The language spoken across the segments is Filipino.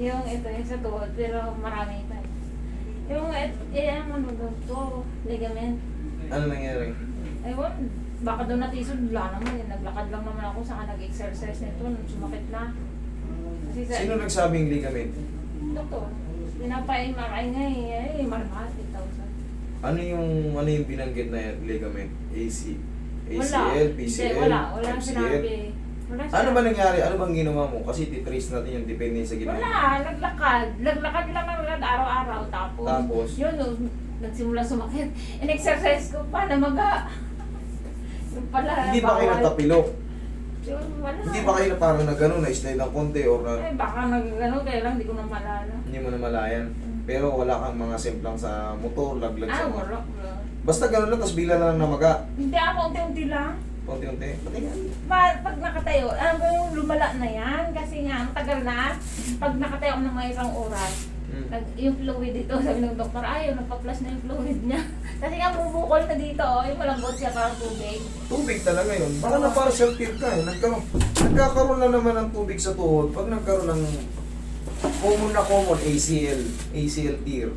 Yung ito, yung sa tuhod, pero marami pa. Yung, et, eh, ang ano daw to, ligament. Ano nangyari? Ewan, baka daw natisod, wala naman eh. Naglakad lang naman ako, saka nag-exercise nito, nung sumakit na. Kasi sa, Sino nagsabing ligament? Doktor, pinapa-MRI nga eh, eh, marmahal, 8,000. Ano yung ano yung binanggit na ligament? AC, Wala. ACL, Hindi, PCL, wala, wala MCL? sinabi. Wala Ano ba sinabi. nangyari? Ano bang ginawa mo? Kasi titrace natin yung depende sa ginawa. Wala, naglakad. Naglakad lang ang agad araw-araw. Tapos, Tapos? yun, no, nagsimula sumakit. In-exercise ko pa, namaga. Yung pala, Hindi ba kayo bawal. natapilok? Yun, wala. Hindi ba kayo na parang na gano'n, na-slide ng konti or na Eh, baka nag-ano, kaya lang, hindi ko na malala. hindi mo na malayan? Pero wala kang mga simplang sa motor, laglag Ah, sa wala, wala. Basta gano'n lang, tapos bigla na lang namaga. Hindi ako, unti-unti lang. Unti-unti. Ma, pag nakatayo, yung lumala na yan, kasi nga, matagal na. Pag nakatayo ako ng mga isang oras, Hmm. nag, yung fluid dito, sabi ng doktor, ayaw, nagpa-flush na yung fluid niya. kasi nga, bubukol na dito, oh, yung malambot siya parang tubig. Tubig talaga yun. Baka na para self-care ka eh. Nagkaroon, nagkakaroon na naman ng tubig sa tuhod. Pag nagkaroon ng common na common, ACL, ACL tear.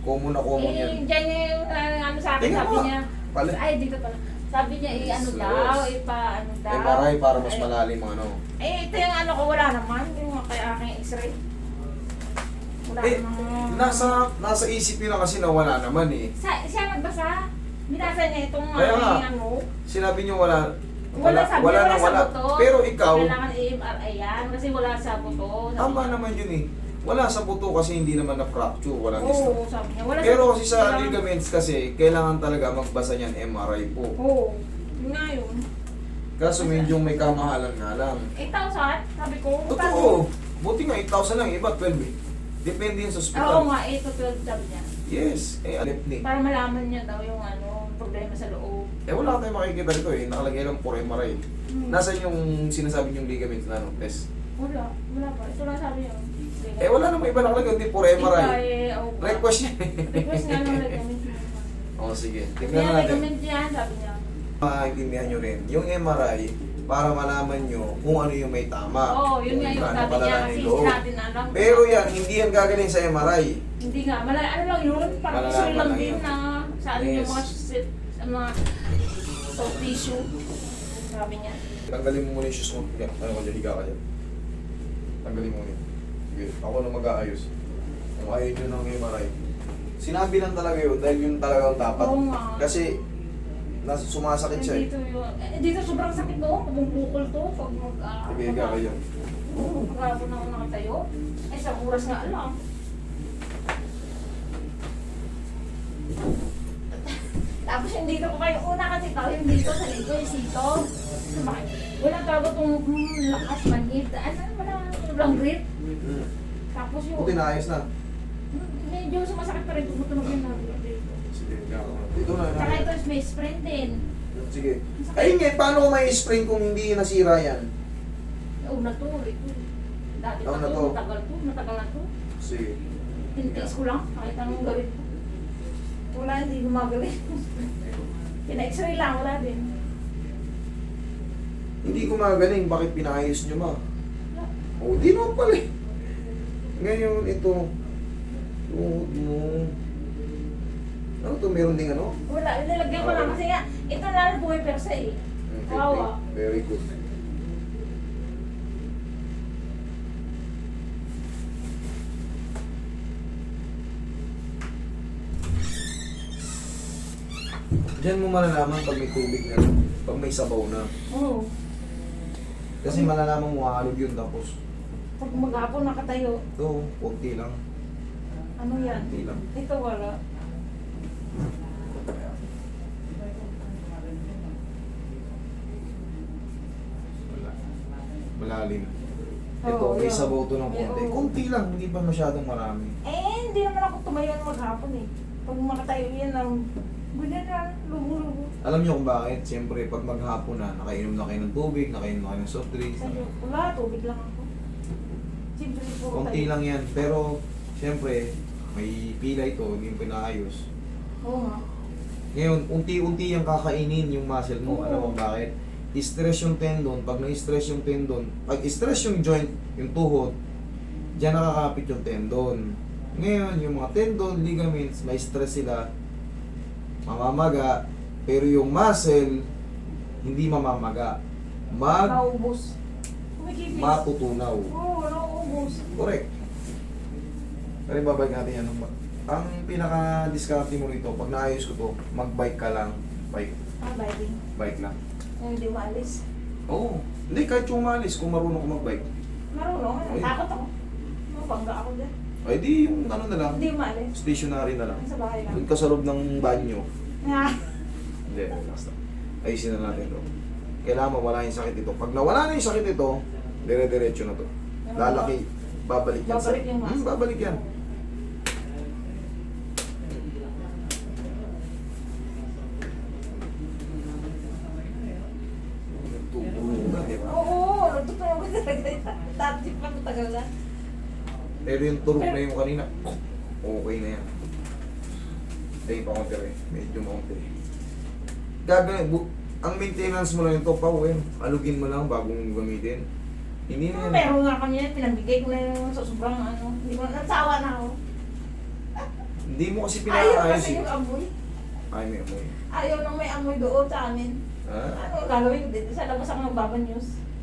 Common na common eh, yan. dyan yung uh, ano sa akin, Tingnan sabi mo. niya, Pala. ay, dito pala. Sabi niya, eh, ano daw, ipa, ano daw. MRI para mas malalim ang ano. Eh, ito yung ano ko, wala naman. Yung kaya aking x-ray. Wala Eh, namang... nasa nasa isip nila kasi na wala naman eh. Sa, siya nagbasa. Binasa niya itong Kaya nga. aking ano. Sinabi niyo wala Wala, sabi wala wala, na sa wala. buto. Pero ikaw, Kailangan i-MRI yan kasi wala sa buto. Sabi tama niya. naman yun eh. Wala sa buto kasi hindi naman na-fracture, wala Oo, dislock. sabi niya. Wala Pero kasi sa kailangan- ligaments kasi, kailangan talaga magbasa niyan MRI po. Oo. Yun nga yun. Kaso medyo may kamahalan nga lang. 8,000? Sabi ko. Totoo. Buti nga 8,000 lang, iba 12 eh. Depende yun sa Oo hospital. nga, 8 to 12 sabi niya. Yes, eh alip ni. Para malaman niya daw yung ano, problema sa loob. Eh wala tayong makikita dito eh, nakalagay lang for MRI. Hmm. Nasaan yung sinasabi niyong ligaments na ano, test? Wala, wala pa. Ito lang sabi niya. Eh wala namang iba nakalagay, hindi Iba MRI. oo ba? Request niya. Request nga ng recommend. Oo, sige. Tignan na natin. recommend yan, sabi niya. Maintindihan nyo rin. Yung MRI, para malaman nyo kung ano yung may tama. Oo, yun nga yung sabi gaano niya kasi yung hindi natin alam. Pero yan, hindi yan gagaling sa MRI. Hindi nga, mala, ano lang yun, parang gusto lang lang din na saan yung Yes. mga, sa mga soft tissue. Sabi niya. Tanggalin mo muna yung shoes mo. Ano ka dyan, higa ka dyan. Tanggalin mo muna. Sige, ako na mag-aayos. Kung ayaw nyo ng MRI. Sinabi lang talaga yun dahil yun talaga ang dapat. Oo nga. Kasi, nasa sumasakit siya eh. Dito yun. Eh, dito sobrang sakit to, pumupukol to, pag mag, ah, Sige, higa ka dyan. Oo, pag na ako nakatayo. Eh, sa oras nga lang. Tapos yung dito ko kayo, una kasi tao yung dito sa likod, yung sito. Wala talaga itong mm, lakas manhid. Ano, wala, walang grip. Hmm. Tapos yung, Buti naayos na. mm, medyo sumasakit pa rin, tumutunog yung nabot dito. Sige. Dito na. Saka ito, may sprint din. Sige. Ayun nga, paano may spring kung hindi nasira yan? Oh, na to, ito. Dati pa na to, matagal to, matagal na to. Sige. Tinitiis ko lang, kahit anong gawin ko. Wala, hindi gumagaling. Pina-x-ray lang, wala din. Hindi ko magaling, bakit pinayos nyo ma? O, di naman pala eh. Ngayon, ito. Tuhod mo. Ano to, meron ding ano? Wala, nilagyan ko lang kasi nga, ito na lang buhay persa eh. Okay, Kawawa. Very good. Diyan mo malalaman pag may tubig na, pag may sabaw na. Oo. Kasi malalaman mo halog yun tapos. Pag maghapon nakatayo, Ito, konti lang. ano yan? Konti lang. Ito wala. Wala. Malalim. Ito, Oo, may yun. sabaw to ng konti. oo. Konti lang, hindi pa masyadong marami. Eh, hindi naman ako tumayo ng maghapon eh. Pag makatayo yan, ang ganyan na, lubo-lubo. Alam niyo kung bakit? Siyempre, pag maghapon na, nakainom na kayo ng tubig, nakainom na kayo ng soft drinks. Sabi wala, tubig lang ako. Konti lang yan. Pero, siyempre, may pila ito, hindi yung pinaayos. Oo nga. Ngayon, unti-unti yung kakainin yung muscle mo. Oo. Alam mo bakit? I-stress yung tendon. Pag na-stress yung tendon, pag i-stress yung joint, yung tuhod, Diyan nakakapit yung tendon. Ngayon, yung mga tendon, ligaments, may stress sila, mamamaga, pero yung muscle, hindi mamamaga. Mag, Naubos. Kumikipis. matutunaw. Oo, nauubos. Correct. Pero babalik natin yan. Ang pinaka-discarte mo rito, pag naayos ko to, mag-bike ka lang. Bike. Ah, biting. Bike lang. Yung hindi maalis. Oo. Hindi, kahit yung umalis, kung marunong ka mag-bike. Marunong. Ay. Takot ako. Mabangga ako dyan. Ay di, yung ano na lang, Hindi maalis. stationary na lang. Sa bahay lang. Doon ka sa loob ng banyo. Ah. Hindi, basta. Ayusin na natin to. Kailangan mawala yung sakit ito. Pag nawala na yung sakit ito, dire-diretso na to. Lalaki, babalik yan. Babalik yung Hmm, babalik yan. Yan. Matagal na. Pero yung turok na yung kanina, okay na yan. Tayo pa konti rin. Medyo maunti. Gagawin, bu- ang maintenance mo lang ito, eh. Alugin mo lang bago mong gamitin. Hindi na yan. Pero nga kanya, pinabigay ko na yung sa sobrang ano. Hindi ko nasawa na ako. Hindi mo kasi Ayaw pinaayos kasi eh. yung amoy. Ay, may amoy. Ayaw nang may amoy doon sa amin. Ha? Ano gagawin ko dito? Sa labas ako magbabanyo.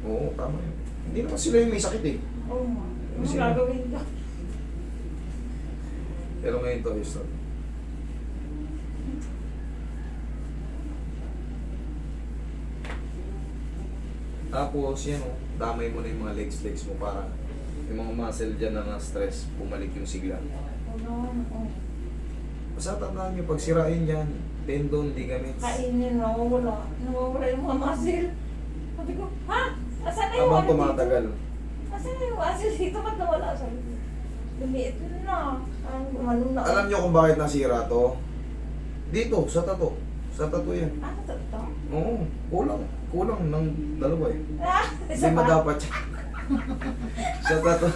Oo, tama yun. Hindi naman sila yung may sakit eh. Oo nga. Ano Sino? gagawin ko? Pero ngayon to, not. Tapos, yan o, damay mo na yung mga legs-legs mo para yung mga muscle dyan na na-stress, bumalik yung sigla. Basta tandaan nyo, pag sirain yan, tendon, ligaments, Kainin, nawawala. Nawawala yung mga muscle. Sabi ko, ha? Asan na yung habang ano tumatagal. Asan na yung muscle dito? Ba't nawala? Sabi ko, lumiit yun na. Ang na. Alam nyo kung bakit nasira to? Dito, sa tato. Sa tato yan. Ah, totoo. Oo, kulang. Kulang ng dalawa eh. Ah, mo dapat sa tato.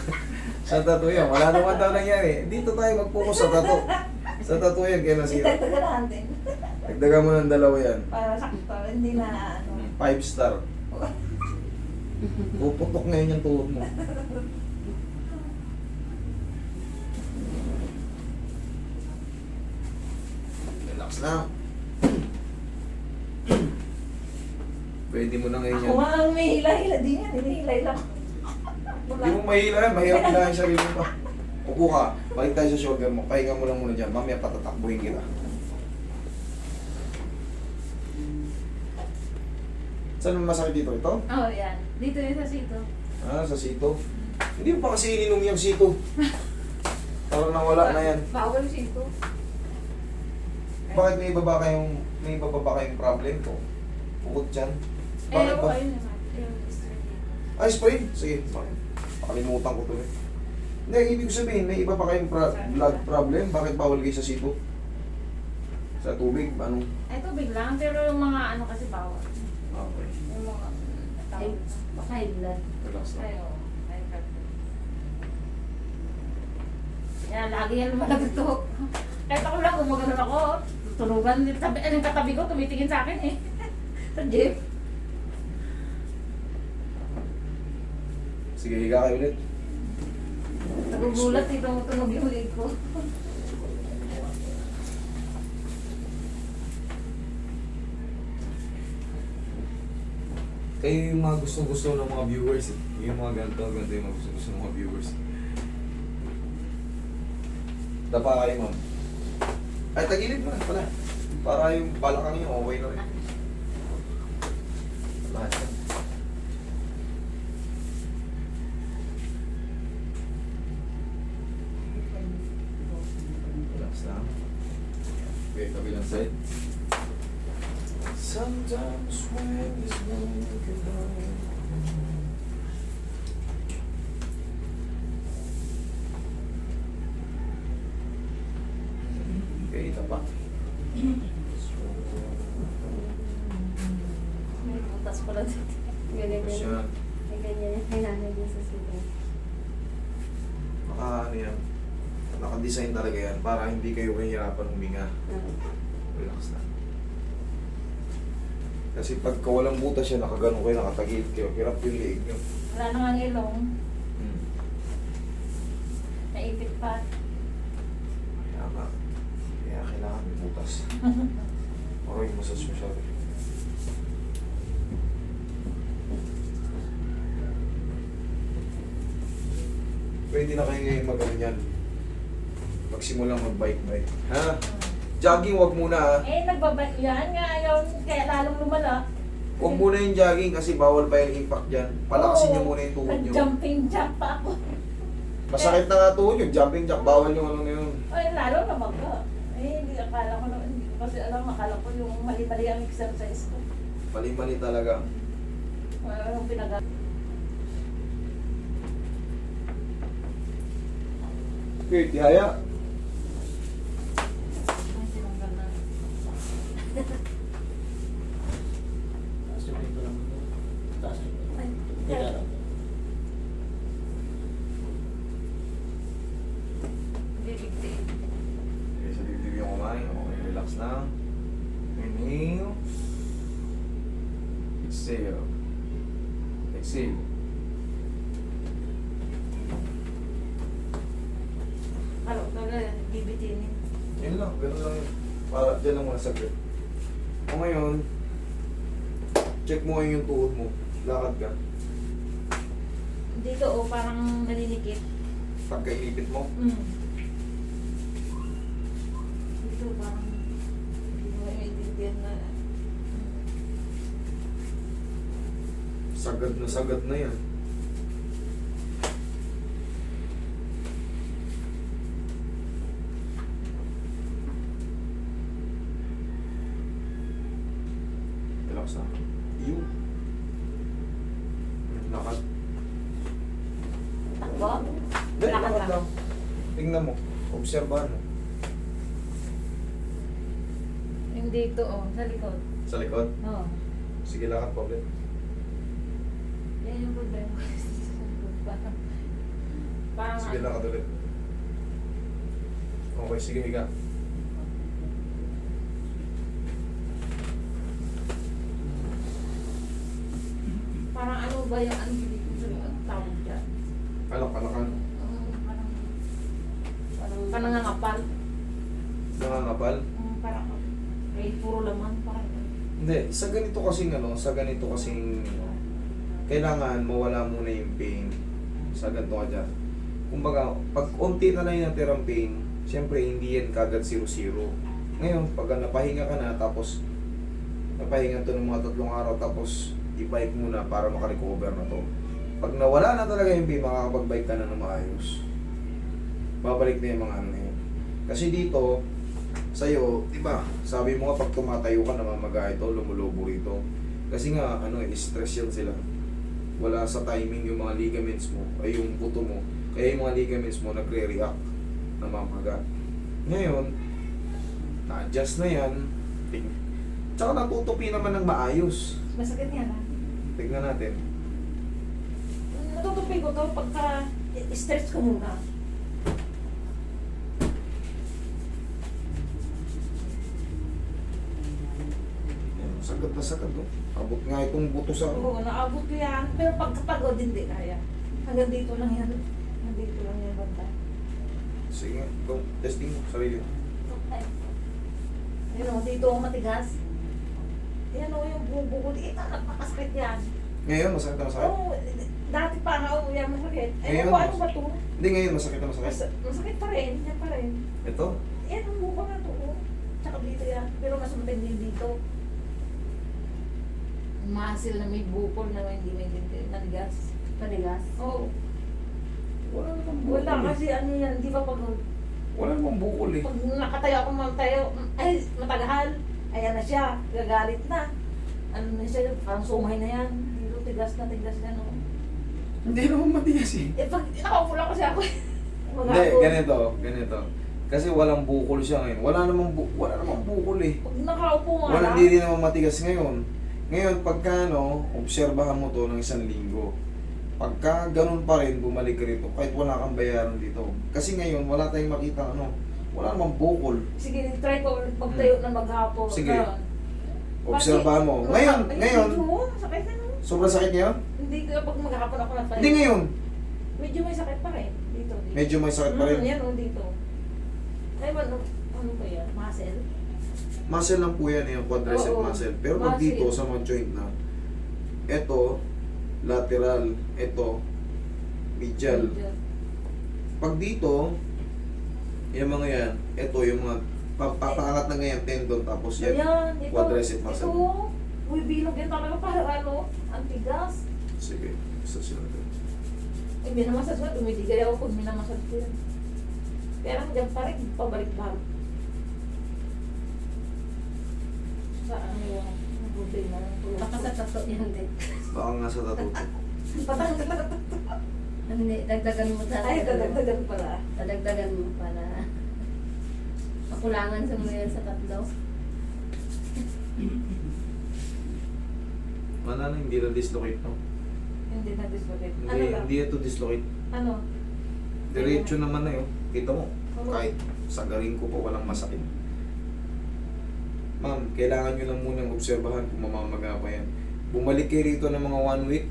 Sa tato yan. Wala naman daw nangyari. Dito tayo mag-focus sa tato. Sa tato yan kaya nasira. Itagdagan natin. Dagdagan mo ng dalawa yan. Para sakto. Hindi na ano. Five star. Puputok ngayon yung tuhod mo. Relax na. Pwede mo na ngayon Ako yan. nga ang may hila-hila din yan. Hinihilay lang. Hindi mo mahila yan. Mahirap hilahin yung sarili mo. Upo ka. Balik tayo sa shoulder mo. Pahinga mo lang muna dyan. Mamaya patatakbuhin kita. Saan mo masakit dito? Ito? Oh, yan. Dito yun sa sito. Ah, sa sito. Hindi mo pa kasi ininom yung sito. Parang nawala na yan. Bawal sito. Bakit may iba ba kayong, may iba pa ba kayong problem ko? Bukod dyan? Eh, Bakit ba? Yung. Ay, sprain? Sige, bakit? Pakalimutan ko tuloy. Hindi, ibig sabihin, may iba pa kayong pra- blood problem? Bakit bawal kayo sa sito? Sa tubig? Ano? Ay, tubig lang. Pero yung mga ano kasi bawal. Okay. Yung mga Ay, baka high blood. Relax lang. Ay, oo. Ay. Kaya lagi yan lumalagot Kahit ako lang, gumagano ako. Tulugan, tabi, ano yung katabi ko, tumitingin sa akin eh. sa jeep. Sige, higa kayo ulit. Nagugulat dito tumutunog yung leg ko. Kayo yung mga gusto-gusto ng mga viewers. eh. Yung mga ganito, ganito yung mga gusto-gusto ng mga viewers. Dapa kayo, ma'am. Ay, tagilid mo na pala. Para yung balakang nyo, okay na rin. Lahat yan. Relax lang. Okay, kabilang side. Sometimes when there's no goodbye Okay, ito pa. May butas pala dito. Ganyan Tapos yan. yan. May ganyan yan. May nanay din sa sito. Naka, ano yan. Naka-design talaga yan para hindi kayo mahihirapan huminga. Ah. Relax na. Kasi pagka walang butas yan, nakagano kayo, nakatagilid kayo. Hirap yung liig nyo. Wala na nga ilong. Hmm. Naipit pa. Kaya nga. Kaya Para yung massage mo siya. Pwede na kayo ngayon mag-ganyan. Magsimulang mag-bike-bike. Ha? Jogging wag muna ha. Eh, nagbabay yan nga ayaw, kaya lalong lumala. Huwag muna yung jogging kasi bawal pa yung impact dyan. Palakasin nyo Oo, muna yung tuhod nyo. Nag-jumping jump pa ako. Masakit na nga tuhod nyo. Jumping jack. Bawal yung ano na yun. Ay, lalo na magka. Akala ko hindi ko kasi alam, akala ko yung mali-mali ang exercise ko. Mali-mali talaga. Wala nang pinag Okay, tihaya. Ay, tinanggal na. Taas yung pinto lang. Taas yung pinto. Ay, Teka lang. bibigti. Okay, sa dibdib yung kumain. Okay, relax na. Inhale. Exhale. Exhale. Ano, talaga, bibitinin. Yun lang, ganun lang yun. Para dyan lang muna saglit. O ngayon, check mo yung tuhod mo. Lakad ka. Dito, oh, parang nalilikit. Pagka inipit mo, Mm. Dito, parang hindi mo maintindihan na. sagad na sagad na yan. Relax na. Yun. Lakad. Takbo? Dali, Lakad lakad lang. lang. Tingnan mo. Obserbahan mo. Yung dito, oh, sa likod. Sa likod. Oo. Sige, lakad pa ulit. Yan yung problema ko. parang, Sige, lakad ulit. Okay, sige, higa. parang ano ba yung ano dito ang tawag dyan? Alak, alakan. Um, parang, parang, panangangapal. Nangangapal. Um, parang, eh, puro laman, parang, Hindi, sa ganito kasing ano, sa ganito kasing kailangan mawala muna yung pain sa ganito ka dyan. Kumbaga, pag unti na lang yung natirang pain, siyempre hindi yan kagad zero-zero. Ngayon, pag napahinga ka na, tapos napahinga to ng mga tatlong araw, tapos i-bike muna para makarecover na to. Pag nawala na talaga yung pain, makakapag-bike ka na ng maayos. Babalik na yung mga ano yun. Kasi dito, sa'yo, di ba, sabi mo nga pag tumatayo ka, namamaga ito, lumulubo rito. Kasi nga, ano eh, stress yan sila. Wala sa timing yung mga ligaments mo, ay yung buto mo. Kaya yung mga ligaments mo nagre-react, namamaga. Ngayon, na-adjust na yan. Tsaka natutupi naman ng maayos. masakit yan ha. Tignan natin. Natutupi ko to pagka stretch ko muna. Yan, sagad na sagad. Oh. Abot nga itong buto sa... Oo, naabot ko yan. Pero pagkapagod, hindi kaya. Hanggang dito lang yan. Hanggang dito lang yan banda. Sige, go. Testing mo, sarili. Ay. Ayun o, dito ang matigas. Yan o, yung bubo ko. Dito, napakasakit yan. Ngayon, masakit na masakit. Oo, dati pa nga, oo, yan masakit. Eh, Ngayon, ano, ano ba to? Hindi, ngayon masakit na masakit. Mas, masakit pa rin, yan pa rin. Ito, Yan, ang bubo nga to. oh. Tsaka dito yan. Pero mas matindi dito. Muscle na may bukol na hindi may dindi. Nanigas. Panigas. Oo. wala namang bukol. Wala kasi ano yan, di ba pag, Wala namang bukol eh. pag nakatayo ako matayo, ay matagahan, ayan na siya, gagalit na. Ano na siya, parang sumay na yan. Dito, tigas na, tigas na. No? Hindi naman matigas eh. Eh, pag nakaupo lang kasi ako. Hindi, ganito, ganito. Kasi walang bukol siya ngayon. Wala namang bu wala namang bukol eh. Pag nakaupo nga Wala lang, hindi rin naman matigas ngayon. Ngayon, pagka ano, obserbahan mo to ng isang linggo. Pagka ganun pa rin, bumalik ka rito, kahit wala kang bayaran dito. Kasi ngayon, wala tayong makita ano, wala namang bukol. sige, try ko magtayo na maghapon. Sige. Ganun. Obserbahan mo. Pati- Ngayon, Ay, ngayon, Medyo mo, sakit na no? sobrang sakit ngayon? Hindi ko pag maghapon ako nagtayo. Hindi ngayon. Medyo may sakit pa rin. dito. dito. Medyo may sakit pa rin. Mm, yan o, dito. Ay, ano, ano ba yan? Muscle? Muscle lang po yan, yung quadricep Oo. muscle. Pero pag Muscle. dito sa mga joint na, ito, lateral, ito, medial. Pag dito, yung mga yan, ito yung mga pa- papaangat na ganyan, tendon, tapos yan, Ayan, ito. quadricep muscle. Ito. Uy, bilog yan talaga para ano, ang tigas. Sige, isa sila doon. Eh, minamasad ko, tumitigay ako pag minamasad ko yan. Pero hanggang pa rin, pabalik-balik. Sa ano yung ang problema Baka sa tato yan din. Baka nga sa tattoo. Patang Hindi, dagdagan mo sa Ay, dadagdagan pala. Dadagdagan mo para makulangan sa mga yan sa tatlo. Wala na, hindi na dislocate, no? Hindi na dislocate. Hindi, Ano hindi ito dislocate. Ano? Diretso naman na yun. Kita mo, Oo. kahit sa galing ko pa walang masakit. Ma'am, kailangan nyo lang munang obserbahan kung mamamaga pa yan. Bumalik kayo rito ng mga one week.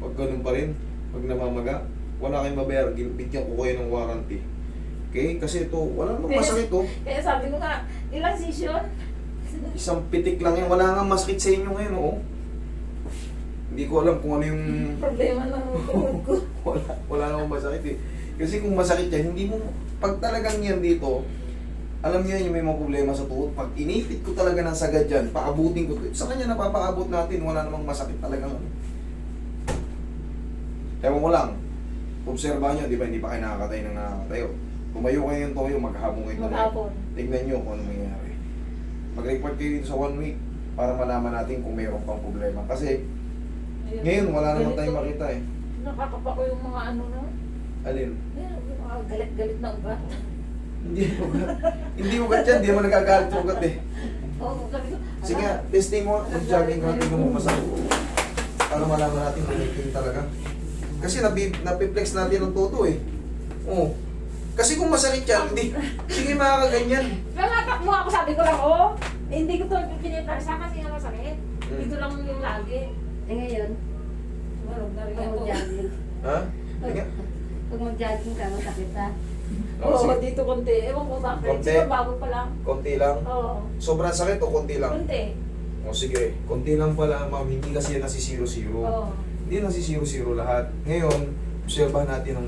Pag ganun pa rin, pag namamaga, wala kayong mabayar. Bigyan ko kayo ng warranty. Okay? Kasi ito, wala namang masakit to. Kaya sabi ko nga, ilang session? Isang pitik lang yan. Wala nga masakit sa inyo ngayon, oh. Hindi ko alam kung ano yung... Problema ng tuhod ko. wala, wala namang masakit eh. Kasi kung masakit yan, hindi mo... Pag talagang yan dito, alam niyo yung may mga problema sa tuhod. Pag inipit ko talaga ng sagad dyan, paabutin ko. Sa kanya napapaabot natin, wala namang masakit talagang ano. Ewan mo lang, obserbahan nyo, di ba, hindi pa kayo nakakatay ng nakakatayo. Tumayo kayo yung toyo, maghabong kayo tumayo. Maghapon. Tignan nyo kung ano mangyayari. Mag-report kayo dito sa one week para malaman natin kung mayroon pang problema. Kasi Ayun. ngayon wala naman Ganito. tayong makita eh. Nakakapa ko yung mga ano na. Alin? Yan, yung mga galit-galit na ugat. Hindi ugat. hindi ugat yan, hindi naman nagagalit yung ugat eh. Oo, sabi ko. Sige testing mo, mag-jogging ka, tingnan mo masakit. Para malaman natin kung ito talaga. Kasi nabi, napiplex natin ang toto eh. Oo. Kasi kung masakit yan, hindi, sige makakaganyan. Nalatak mo ako, sabi ko lang, oh. Eh, hindi ko to pinitarsa kasi nga masakit. Hmm. Dito lang yung lagi. Eh ngayon, Marog na rin pag ako. mag-jogging. Ha? Sige. Pag mag-jogging ka, masakit ha. Oo, Oo, sige. dito konti. Ewan ko bakit. Konti? Siguro bago pa lang. Konti lang. Oo. Sobrang sakit o konti lang? Konti. O sige, konti lang pala ma'am, hindi kasi yan nasi zero zero. Oo. Hindi nasi zero zero lahat. Ngayon, obserbahan natin ng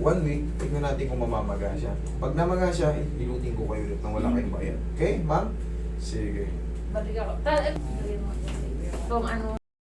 one week, tignan natin kung mamamaga siya. Pag namaga siya, ilutin ko kayo ulit nang wala kayong bayad. Okay, ma'am? Sige. Balik ako. Eh, Kung ano